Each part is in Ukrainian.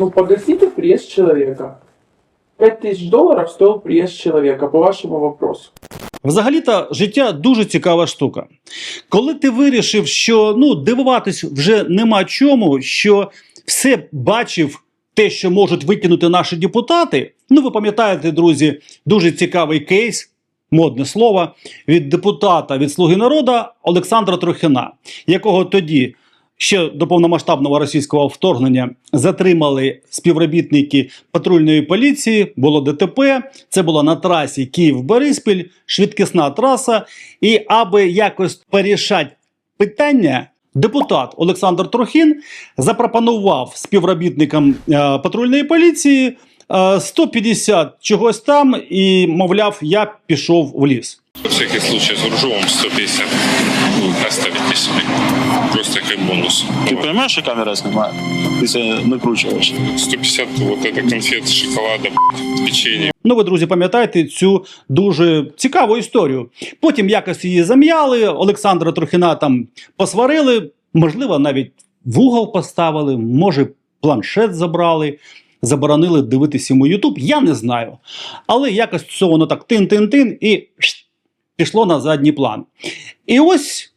Ну, погасите приезд человека. 5000 долларов стоил приезд человека, по вашему вопросу. Взагалі-то життя дуже цікава штука. Коли ти вирішив, що ну, дивуватись вже нема чому, що все бачив те, що можуть викинути наші депутати. Ну, ви пам'ятаєте, друзі, дуже цікавий кейс, модне слово, від депутата від Слуги народу Олександра Трохина, якого тоді. Ще до повномасштабного російського вторгнення затримали співробітники патрульної поліції, було ДТП. Це було на трасі Київ-Бориспіль, швидкісна траса. І аби якось порішати питання, депутат Олександр Трохін запропонував співробітникам е, патрульної поліції е, 150 чогось там, і мовляв, я пішов в ліс. На всякий случай с Ружовым 150 оставите себе. Просто как бонус. Ты понимаешь, что камера снимает? Ты себя накручиваешь. 150 вот это конфет, шоколада, б***ь, печенье. Ну, ви, друзі, пам'ятаєте цю дуже цікаву історію. Потім якось її зам'яли, Олександра Трохіна там посварили, можливо, навіть в угол поставили, може, планшет забрали, заборонили дивитися йому Ютуб. Я не знаю. Але якось все воно так тин-тин-тин і шт, пішло на задній план. І ось,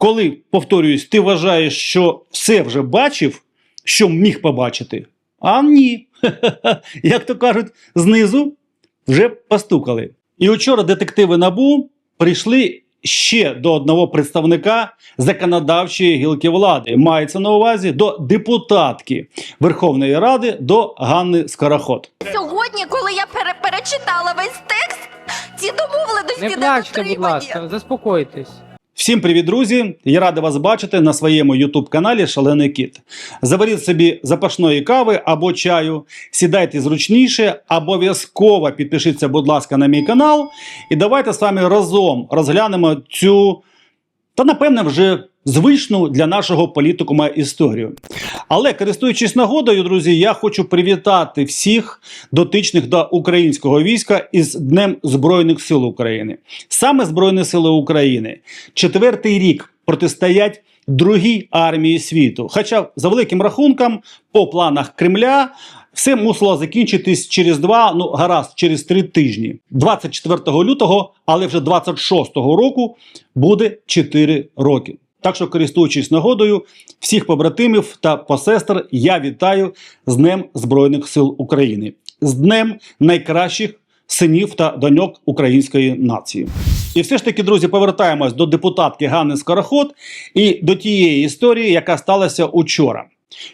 коли, повторююсь, ти вважаєш, що все вже бачив, що міг побачити, а ні. Як то кажуть, знизу вже постукали. І вчора детективи НАБУ прийшли ще до одного представника законодавчої гілки влади. Мається на увазі до депутатки Верховної Ради до Ганни Скороход. Сьогодні, коли я пере- перечитала весь текст, ці домовленості Не не плачте, будь ласка, заспокойтесь. Всім привіт, друзі! Я радий вас бачити на своєму youtube каналі Шалений Кіт. Заваріть собі запашної кави або чаю, сідайте зручніше, обов'язково підпишіться, будь ласка, на мій канал. І давайте з вами разом розглянемо цю, та напевне, вже звичну для нашого політикума історію. Але користуючись нагодою, друзі, я хочу привітати всіх дотичних до українського війська із Днем Збройних сил України. Саме Збройні Сили України четвертий рік протистоять другій армії світу. Хоча, за великим рахунком, по планах Кремля. Все мусило закінчитись через два, ну гаразд, через три тижні. 24 лютого, але вже 26-го року буде 4 роки. Так що, користуючись нагодою, всіх побратимів та посестер я вітаю з Днем Збройних сил України, з Днем найкращих синів та доньок української нації. І все ж таки, друзі, повертаємось до депутатки Ганни Скороход і до тієї історії, яка сталася учора.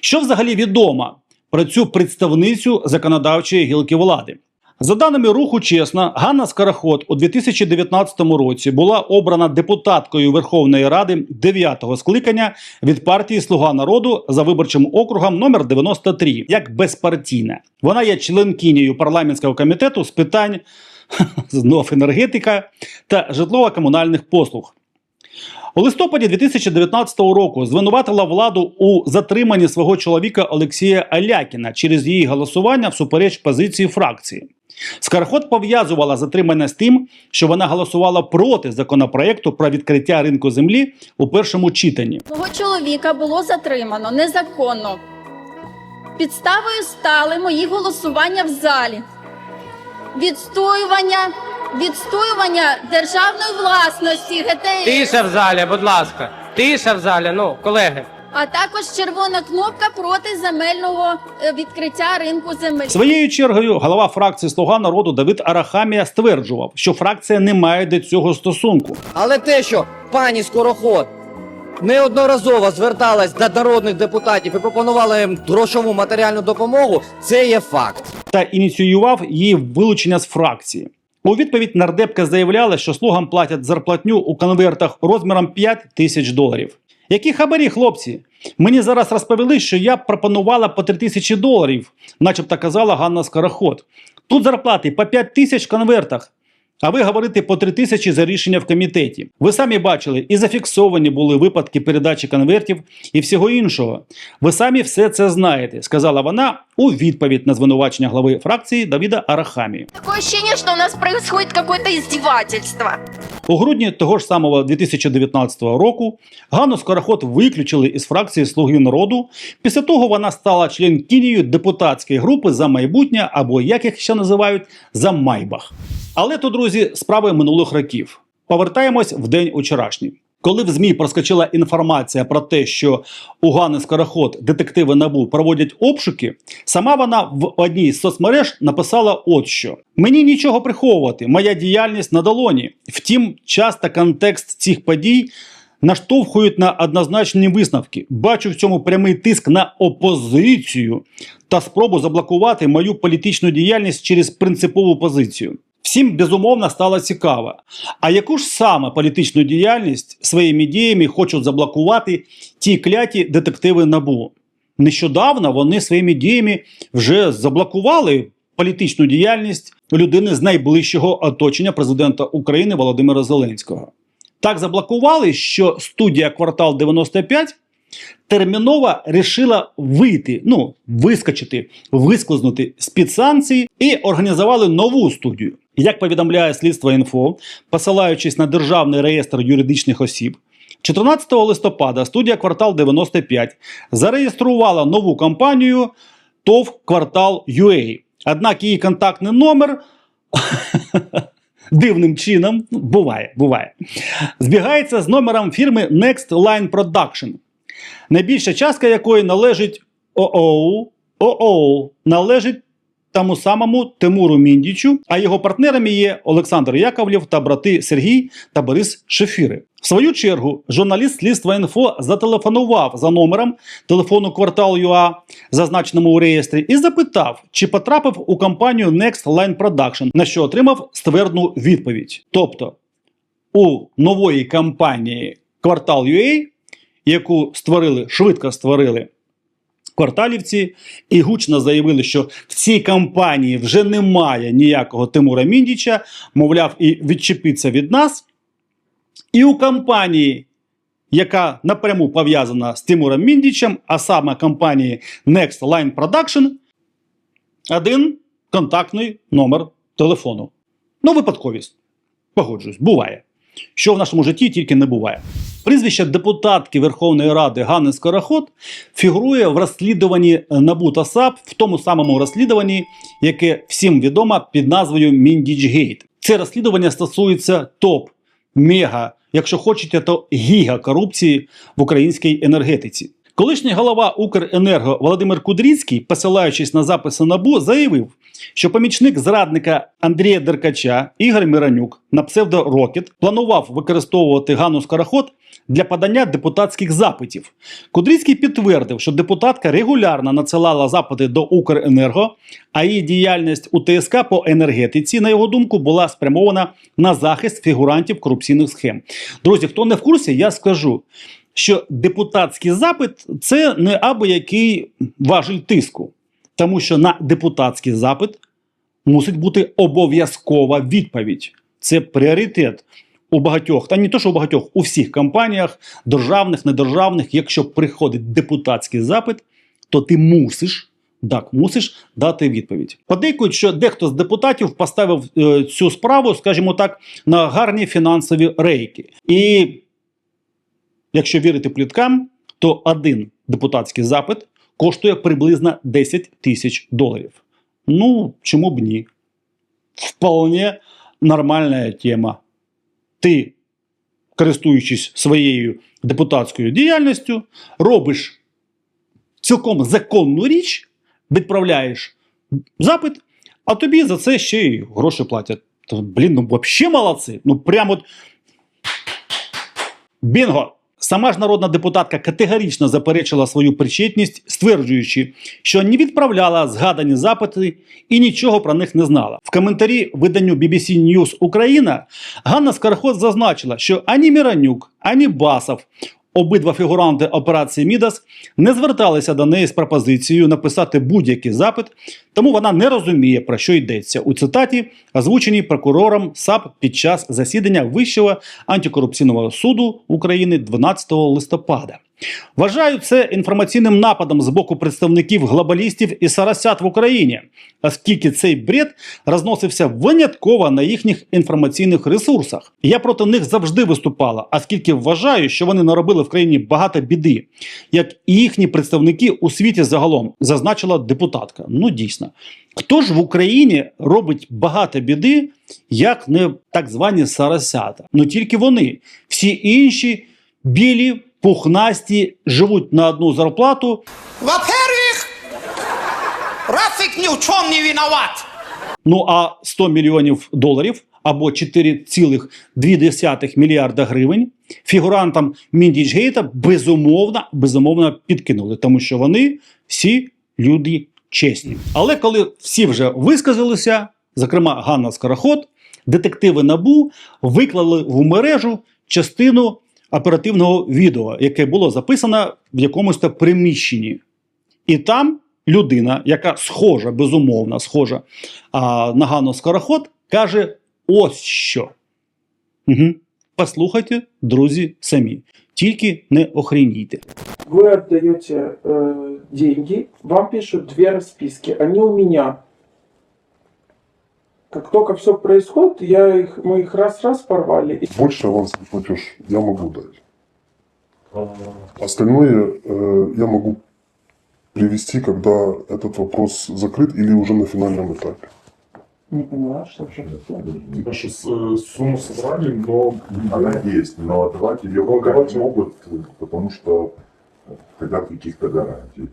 Що взагалі відомо про цю представницю законодавчої гілки влади? За даними руху чесно, Ганна Скороход у 2019 році була обрана депутаткою Верховної Ради 9-го скликання від партії Слуга народу за виборчим округом номер 93 як безпартійна. Вона є членкинею парламентського комітету з питань знов енергетика та житлово-комунальних послуг. У листопаді 2019 року звинуватила владу у затриманні свого чоловіка Олексія Алякіна через її голосування всупереч позиції фракції. Скархот пов'язувала затримання з тим, що вона голосувала проти законопроекту про відкриття ринку землі у першому читанні. Мого чоловіка було затримано незаконно. Підставою стали мої голосування в залі, відстоювання, відстоювання державної власності ГТС, Тиша в залі, будь ласка. Тиша в залі, ну, колеги. а також червона кнопка проти земельного е, відкриття ринку земель. Своєю чергою голова фракції Слуга народу Давид Арахамія стверджував, що фракція не має до цього стосунку. Але те, що пані Скороход неодноразово зверталась до народних депутатів і пропонувала їм грошову матеріальну допомогу, це є факт. та ініціював її вилучення з фракції. У відповідь нардепка заявляла, що слугам платять зарплатню у конвертах розміром 5 тисяч доларів. Які хабарі, хлопці? Мені зараз розповіли, що я пропонувала по 3 тисячі доларів, начебто казала Ганна Скороход. Тут зарплати по 5 тисяч конвертах. А ви говорите по 3 тисячі за рішення в комітеті. Ви самі бачили, і зафіксовані були випадки передачі конвертів і всього іншого. Ви самі все це знаєте, сказала вона у відповідь на звинувачення глави фракції Давіда Арахамії. Такое ощущение, что у нас происходит какое-то издевательство. У грудні того ж самого 2019 року Ганну Скороход виключили із фракції Слуги народу. Після того вона стала членкинею депутатської групи за майбутнє, або як їх ще називають, за Майбах. Але то, друзі, справи минулих років. Повертаємось в день учорашній. Коли в ЗМІ проскочила інформація про те, що у Ганни Скороход детективи НАБУ проводять обшуки, сама вона в одній з соцмереж написала от що: мені нічого приховувати, моя діяльність на долоні. Втім, час та контекст цих подій наштовхують на однозначні висновки. Бачу в цьому прямий тиск на опозицію та спробу заблокувати мою політичну діяльність через принципову позицію. Всім безумовно стало цікаво. А яку ж саме політичну діяльність своїми діями хочуть заблокувати ті кляті детективи НАБУ? Нещодавно вони своїми діями вже заблокували політичну діяльність людини з найближчого оточення президента України Володимира Зеленського. Так заблокували, що студія Квартал 95 терміново рішила вийти, ну, вискочити, висклизнути з під санкцій і організували нову студію. Як повідомляє слідство інфо, посилаючись на державний реєстр юридичних осіб, 14 листопада студія Квартал 95 зареєструвала нову компанію ТОВ Квартал UA. Однак її контактний номер дивним чином ну, буває, буває, збігається з номером фірми Next Line Production, найбільша частка якої належить ООУ, ООУ належить тому самому Тимуру Міндічу, а його партнерами є Олександр Яковлєв та брати Сергій та Борис Шефіри. В свою чергу, журналіст слідства інфо зателефонував за номером телефону квартал ЮА, зазначеному у реєстрі, і запитав, чи потрапив у компанію Next Line Production, на що отримав ствердну відповідь. Тобто у нової компанії Квартал UA, яку створили, швидко створили кварталівці, і гучно заявили, що в цій компанії вже немає ніякого Тимура Міндіча, мовляв, і відчепиться від нас. І у компанії, яка напряму пов'язана з Тимуром Міндічем, а саме компанії Next Line Production, один контактний номер телефону. Ну, випадковість. Погоджуюсь, буває. Що в нашому житті тільки не буває. Прізвище депутатки Верховної Ради Ганни Скороход фігурує в розслідуванні НАБУ та САП в тому самому розслідуванні, яке всім відомо під назвою Міндічгейт. Це розслідування стосується топ, мега, якщо хочете, то гіга корупції в українській енергетиці. Колишній голова Укренерго Володимир Кудрицький, посилаючись на записи НАБУ, заявив, що помічник зрадника Андрія Деркача Ігор Миранюк на псевдо Рокет планував використовувати Ганну Скороход для подання депутатських запитів. Кудрицький підтвердив, що депутатка регулярно надсилала запити до Укренерго, а її діяльність у ТСК по енергетиці, на його думку, була спрямована на захист фігурантів корупційних схем. Друзі, хто не в курсі, я скажу. Що депутатський запит це не або який важіль тиску, тому що на депутатський запит мусить бути обов'язкова відповідь. Це пріоритет у багатьох, та не то, що у багатьох, у всіх компаніях, державних, недержавних, якщо приходить депутатський запит, то ти мусиш. Так, мусиш дати відповідь. Подейкують, що дехто з депутатів поставив е, цю справу, скажімо так, на гарні фінансові рейки. І якщо вірити пліткам, то один депутатський запит коштує приблизно 10 тисяч доларів. Ну, чому б ні? Вполне нормальна тема. Ти, користуючись своєю депутатською діяльністю, робиш цілком законну річ, відправляєш запит, а тобі за це ще й гроші платять. Блін, ну взагалі молодці. Ну прямо от Бінго! Сама ж народна депутатка категорично заперечила свою причетність, стверджуючи, що не відправляла згадані запити і нічого про них не знала. В коментарі виданню BBC News Україна Ганна Скархот зазначила, що ані Міранюк, ані Басов, обидва фігуранти операції Мідас, не зверталися до неї з пропозицією написати будь-який запит, тому вона не розуміє, про що йдеться у цитаті, озвученій прокурором САП під час засідання Вищого антикорупційного суду України 12 листопада. Вважаю це інформаційним нападом з боку представників глобалістів і сарасят в Україні, оскільки цей бред розносився винятково на їхніх інформаційних ресурсах. Я проти них завжди виступала, оскільки вважаю, що вони наробили в країні багато біди, як і їхні представники у світі загалом, зазначила депутатка. Ну дійсно, хто ж в Україні робить багато біди, як не так звані сарасята? Ну тільки вони, всі інші білі, пухнасті, живуть на одну зарплату. Во-первых, Рафик ни в чем не виноват. Ну а 100 мільйонів доларів або 4,2 мільярда гривень фігурантам Міндічгейта безумовно, безумовно підкинули, тому що вони всі люди чесні. Але коли всі вже висказалися, зокрема Ганна Скороход, детективи Набу виклали в мережу частину оперативного відео, яке було записано в якомусь то приміщенні. І там людина, яка схожа, безумовно, схожа а, на Ганну Скороход, каже ось що. Угу. Послухайте, друзі, самі. Тільки не охренійте. Вы отдаете э, деньги, вам пишут две расписки. Они у меня. Как только все происходит, я их, мы их раз-раз порвали. Больше авансовый платеж я могу дать. Остальное э, я могу привести, когда этот вопрос закрыт или уже на финальном этапе. Не поняла, что же. Нашу сумму собрали, но Она есть, но отдавать ее Ну, могут, потому что хотят каких-то гарантий.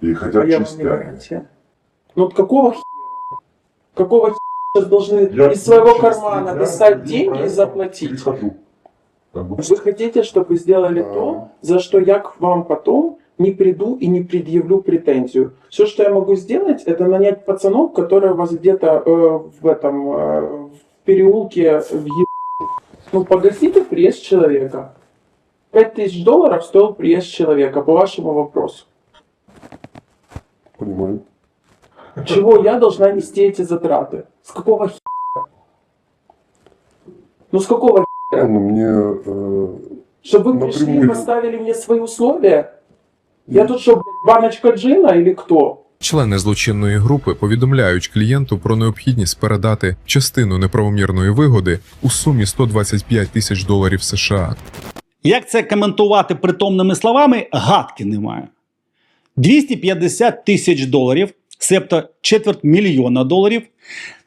И А хотят я вам не частями. гарантия. Ну вот какого хера? Какого сейчас должны из своего кармана достать деньги и заплатить? Вы хотите, чтобы сделали то, за что я к вам потом не приду и не предъявлю претензию. Все, что я могу сделать, это нанять пацанов, которые вас где-то э, в этом э, в переулке в Ну, погасите приезд человека. 5000 долларов стоил приезд человека, по вашему вопросу. Понимаю. Чего я должна нести эти затраты? С какого хера? Ну, с какого хера? Ну, мне э, Чтобы вы пришли и Напрямую. поставили мне свои условия? Я тут что, блядь, баночка джина или кто? Члени злочинної групи повідомляють клієнту про необхідність передати частину неправомірної вигоди у сумі 125 тисяч доларів США. Як це коментувати притомними словами, гадки немає. 250 тисяч доларів, себто четверть мільйона доларів,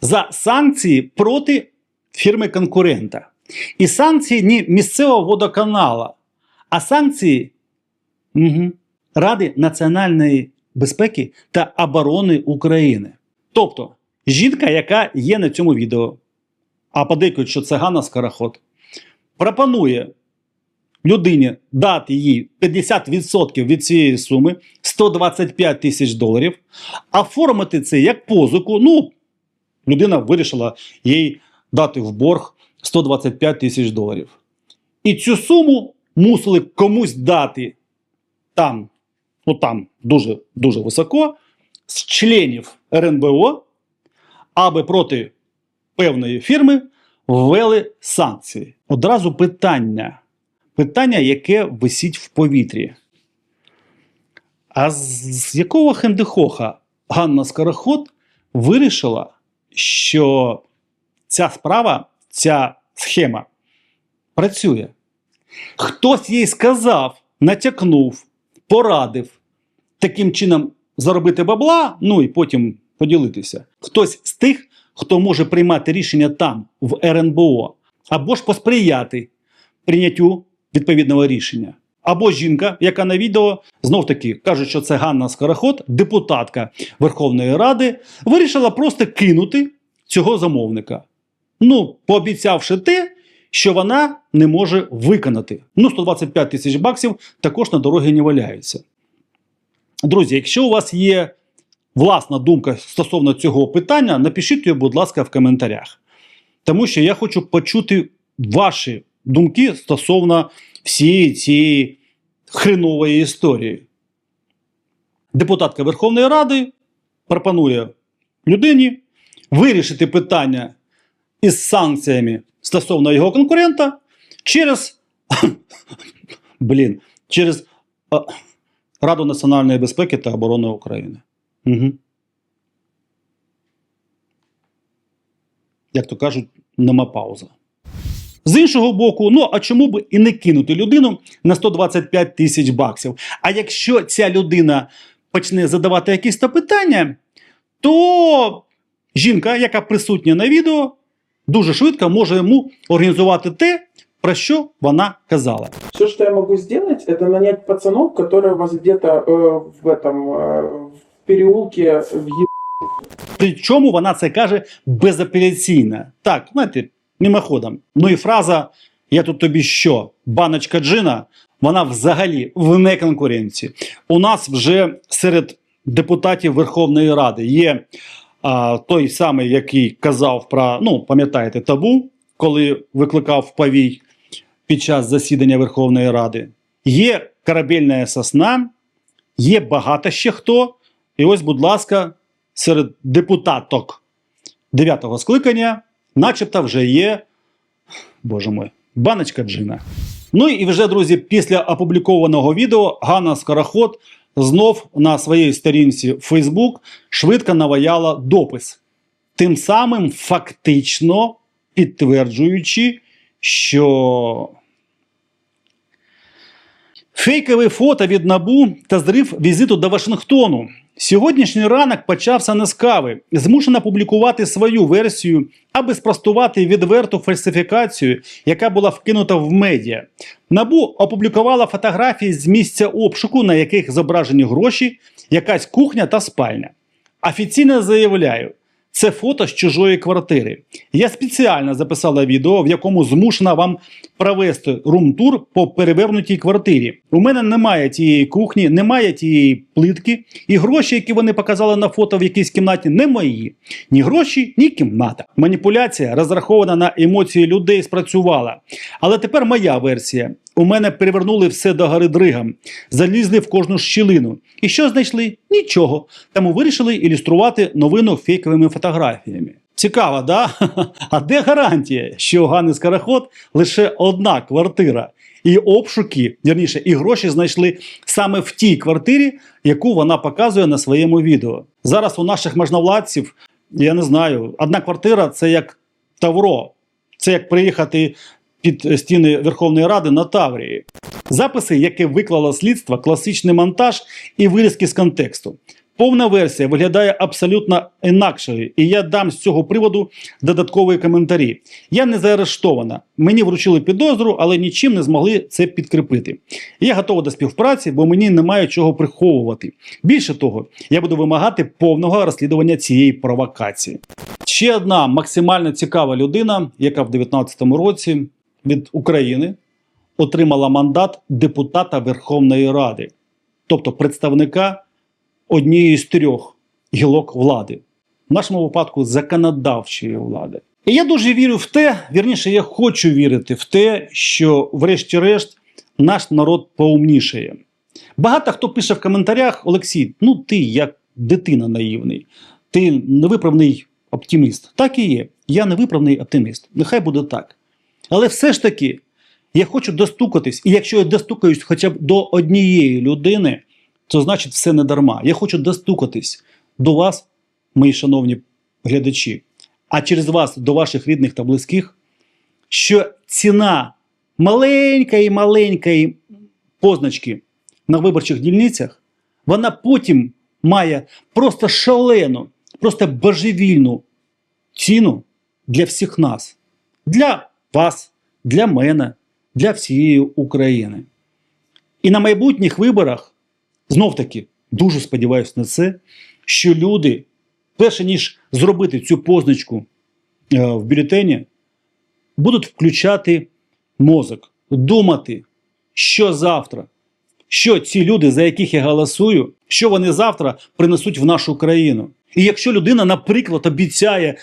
за санкції проти фірми конкурента. І санкції не місцевого водоканала, а санкції угу, Ради національної безпеки та оборони України. Тобто жінка, яка є на цьому відео, а подейкують, що це Ганна Скороход, пропонує людині дати їй 50% від цієї суми 125 тисяч доларів, оформити це як позику. Ну, людина вирішила їй дати в борг 125 тисяч доларів. І цю суму мусили комусь дати там, ну там дуже дуже високо, з членів РНБО, аби проти певної фірми ввели санкції. Одразу питання. Питання, яке висить в повітрі. А з, якого хендехоха Ганна Скороход вирішила, що ця справа, ця схема працює? Хтось їй сказав, натякнув, порадив таким чином заробити бабла, ну і потім поділитися. Хтось з тих, хто може приймати рішення там, в РНБО, або ж посприяти прийняттю відповідного рішення. Або жінка, яка на відео знов таки каже, що це Ганна Скороход, депутатка Верховної Ради, вирішила просто кинути цього замовника. Ну, пообіцявши те, що вона не може виконати. Ну, 125 тисяч баксів також на дороги не валяються. Друзі, якщо у вас є власна думка стосовно цього питання, напишіть її, будь ласка, в коментарях. Тому що я хочу почути ваші думки стосовно всієї цієї хренової історії. Депутатка Верховної Ради пропонує людині вирішити питання із санкціями стосовно його конкурента через блін, через Раду національної безпеки та оборони України. Угу. Як то кажуть, нема паузи. З іншого боку, ну а чому б і не кинути людину на 125 тисяч баксів? А якщо ця людина почне задавати якісь то питання, то жінка, яка присутня на відео, дуже швидко може йому організувати те, про що вона казала. Все, что я могу сделать, это нанять пацанов, которые вас где-то э, в этом э, в переулке в Причому вона це каже безапеляційно. Так, знаєте, мимоходом. Ну і фраза Я тут тобі що? Баночка джина, вона взагалі вне конкуренції. У нас вже серед депутатів Верховної Ради є а, той самий, який казав про, ну, пам'ятаєте, табу, коли викликав повій під час засідання Верховної Ради. Є корабельна сосна, є багато ще хто. І ось, будь ласка, серед депутаток дев'ятого скликання, начебто, вже є, боже мой, баночка джина. Ну і вже, друзі, після опублікованого відео Ганна Скороход знов на своїй сторінці в Facebook швидко наваяла допис, тим самим фактично підтверджуючи, що Фейкове фото від Набу та зрив візиту до Вашингтону. Сьогоднішній ранок почався не з кави. Змушена публікувати свою версію, аби спростувати відверту фальсифікацію, яка була вкинута в медіа. Набу опублікувала фотографії з місця обшуку, на яких зображені гроші, якась кухня та спальня. Офіційно заявляю, це фото з чужої квартири. Я спеціально записала відео, в якому змушена вам провести рум-тур по перевернутій квартирі. У мене немає тієї кухні, немає тієї плитки, і гроші, які вони показали на фото в якійсь кімнаті, не мої. Ні гроші, ні кімната. Маніпуляція, розрахована на емоції людей, спрацювала. Але тепер моя версія. У мене перевернули все до гори дригам, залізли в кожну щілину. І що знайшли? Нічого. Тому вирішили ілюструвати новину фейковими фотографіями. Цікаво, да? А де гарантія, що у Ганни Скороход лише одна квартира? І обшуки, вірніше, і гроші знайшли саме в тій квартирі, яку вона показує на своєму відео. Зараз у наших можновладців, я не знаю, одна квартира це як Тавро. Це як приїхати під стіни Верховної Ради на Таврії. Записи, які виклало слідство, класичний монтаж і вирізки з контексту. Повна версія виглядає абсолютно інакшою, і я дам з цього приводу додаткові коментарі. Я не заарештована. Мені вручили підозру, але нічим не змогли це підкріпити. Я готова до співпраці, бо мені немає чого приховувати. Більше того, я буду вимагати повного розслідування цієї провокації. Ще одна максимально цікава людина, яка в 2019 році від України отримала мандат депутата Верховної Ради, тобто представника однієї з трьох гілок влади, в нашому випадку законодавчої влади. І я дуже вірю в те, вірніше, я хочу вірити в те, що, врешті-решт, наш народ поумнішає. Багато хто пише в коментарях: Олексій, ну ти як дитина наївний, ти невиправний оптиміст. Так і є. Я невиправний оптиміст. Нехай буде так. Але все ж таки, я хочу достукатись, і якщо я достукаюсь хоча б до однієї людини, то значить все не дарма. Я хочу достукатись до вас, мої шановні глядачі, а через вас до ваших рідних та близьких, що ціна маленької маленької позначки на виборчих дільницях, вона потім має просто шалену, просто божевільну ціну для всіх нас, для вас, для мене, для всієї України. І на майбутніх виборах знов таки дуже сподіваюся на це, що люди, перше ніж зробити цю позначку е, в бюлетені, будуть включати мозок, думати, що завтра, що ці люди, за яких я голосую, що вони завтра принесуть в нашу країну. І якщо людина, наприклад, обіцяє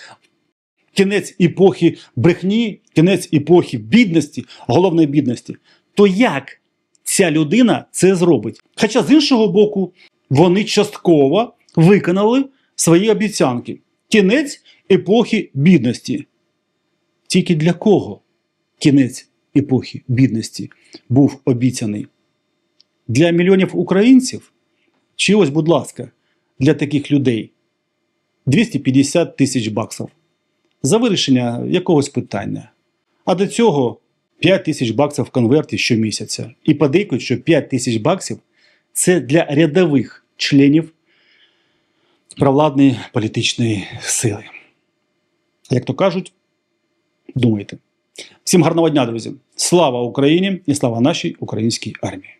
кінець епохи брехні, кінець епохи бідності, головної бідності, то як ця людина це зробить? Хоча з іншого боку, вони частково виконали свої обіцянки. Кінець епохи бідності. Тільки для кого кінець епохи бідності був обіцяний? Для мільйонів українців? Чи ось, будь ласка, для таких людей 250 тисяч баксів за вирішення якогось питання. А до цього 5 тисяч баксів в конверті щомісяця. І подейкують, що 5 тисяч баксів це для рядових членів провладної політичної сили. Як то кажуть, думайте. Всім гарного дня, друзі! Слава Україні і слава нашій українській армії!